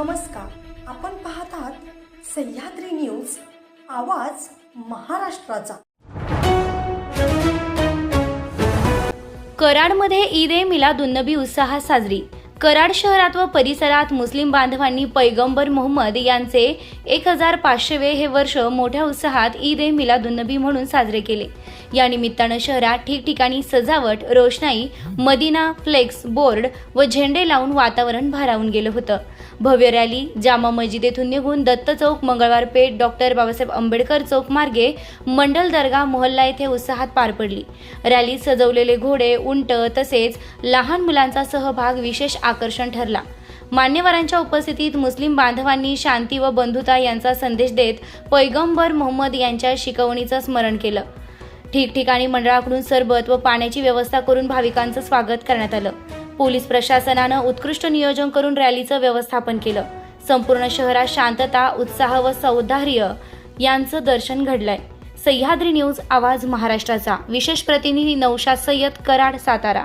नमस्कार. आपण पाहत आहात सह्याद्री न्यूज आवाज महाराष्ट्राचा. कराडमध्ये ईद ए मिलादुन्नबी उत्साहात साजरी. कराड शहरात व परिसरात मुस्लिम बांधवांनी पैगंबर मोहम्मद यांचे एक हजार पाचशेवे हे वर्ष मोठ्या उत्साहात ईद ए मिलादुन्नबी म्हणून साजरे केले. या निमित्तानं शहरात ठिकठिकाणी सजावट रोषणाई मदिना फ्लेक्स बोर्ड व झेंडे लावून वातावरण भारावून गेलं होतं. भव्य रॅली जामा मस्जिद येथून निघून दत्त चौक मंगळवार पेठ डॉक्टर बाबासाहेब आंबेडकर चौक मार्गे मंडल दर्गा मोहल्ला येथे उत्साहात पार पडली. रॅलीत सजवलेले घोडे उंट तसेच लहान मुलांचा सहभाग विशेष आकर्षण ठरला. मान्यवरांच्या उपस्थितीत मुस्लिम बांधवांनी शांती व बंधुता यांचा संदेश देत पैगंबर मोहम्मद यांच्या शिकवणीचं स्मरण केलं. ठिकठिकाणी मंडळाकडून सरबत व पाण्याची व्यवस्था करून भाविकांचं स्वागत करण्यात आलं. पोलीस प्रशासनानं उत्कृष्ट नियोजन करून रॅलीचं व्यवस्थापन केलं. संपूर्ण शहरात शांतता उत्साह व सौदार्य यांचं दर्शन घडलंय. सह्याद्री न्यूज आवाज महाराष्ट्राचा. विशेष प्रतिनिधी नौशा सय्यद कराड सातारा.